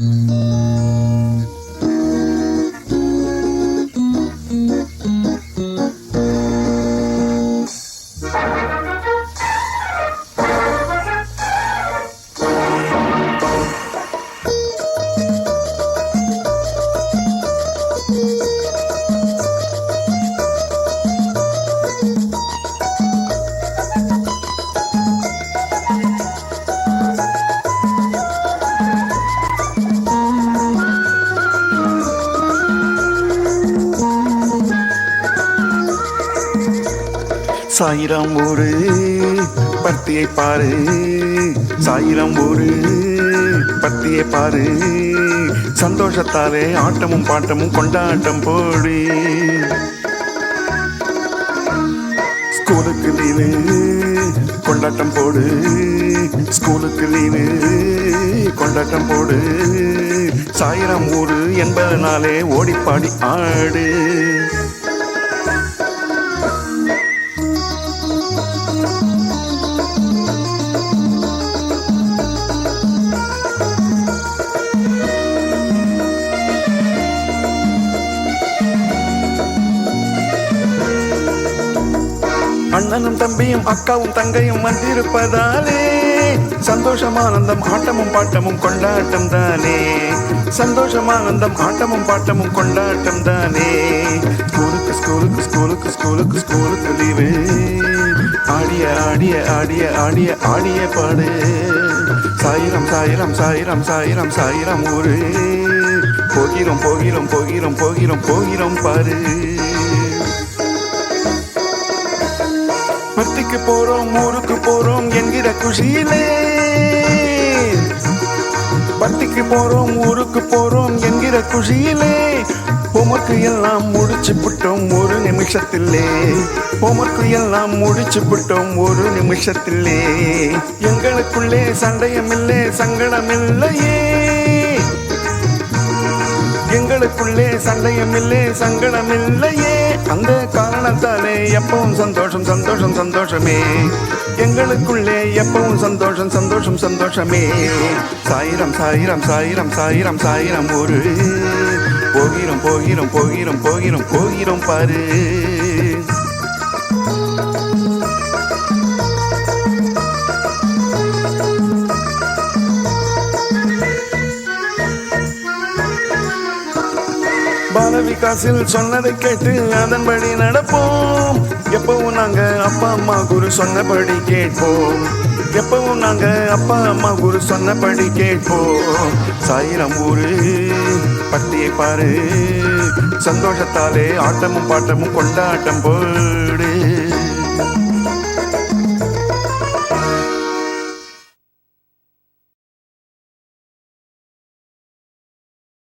嗯。சாயிரம் ஒரு பத்தியை பாரு. சாயிரம் ஒரு பத்தியை பாரு. சந்தோஷத்தாலே ஆட்டமும் பாட்டமும் கொண்டாட்டம் போடு. ஸ்கூலுக்கு லீவு கொண்டாட்டம் போடு. ஸ்கூலுக்கு லீவு கொண்டாட்டம் போடு. சாயிரம் ஊரு என்பதனாலே ஓடிப்பாடி ஆடு. அண்ணனும் தம்பியும் அக்காவும் தங்கையும் வந்திருப்பதாலே சந்தோஷம் ஆனந்தம் ஆட்டமும் பாட்டமும் கொண்டாட்டம் தானே. சந்தோஷம் ஆனந்தம் ஆட்டமும் பாட்டமும் கொண்டாட்டம் தானே. ஸ்கூலுக்கு ஸ்கூலுக்கு ஸ்கூலுக்கு ஸ்கூலுக்கு ஸ்கூலுக்கு லீவு. ஆடிய ஆடிய ஆடிய ஆடிய ஆடிய பாடு. சாயிரம் சாயிரம் சாயிரம் சாயிரம் சாயிரம் ஊரு. போகிறோம் போகிறோம் போகிறோம் போகிறோம் போகிறோம் பாரு. பத்திக்கு போறோம் ஊருக்கு போறோம் என்கிற குஷியிலே பத்திக்கு போறோம் ஊருக்கு போறோம் என்கிற குஷியிலே உமக்கு எல்லாம் முடிச்சு விட்டோம் ஒரு நிமிஷத்திலே. உமக்கு எல்லாம் முடிச்சு விட்டோம் ஒரு நிமிஷத்திலே. எங்களுக்குள்ளே சண்டையமில்லே சங்கடமில்லையே. எங்களுக்குள்ளே சண்டையமில்லே சங்கடமில்லையே. அந்த காரணத்தாலே எப்பவும் சந்தோஷம் சந்தோஷம் சந்தோஷமே. எங்களுக்குள்ளே எப்பவும் சந்தோஷம் சந்தோஷம் சந்தோஷமே. சாயிரம் சாயிரம் சாயிரம் சாயிரம் சாயிரம் ஒரு. போகிறோம் போகிறோம் போகிறோம் போகிறோம் போகிறோம் பாரு. பாலவிகாசில் சொன்னதை கேட்டு அதன்படி நடப்போம். எப்பவும் நாங்க அப்பா அம்மா குரு சொன்னபடி கேட்போம். எப்பவும் நாங்க அப்பா அம்மா குரு சொன்னபடி கேட்போம். சாயிரம் ஊரு பட்டியை பாரு. சந்தோஷத்தாலே ஆட்டமும் பாட்டமும் கொண்டாட்டம் போடு.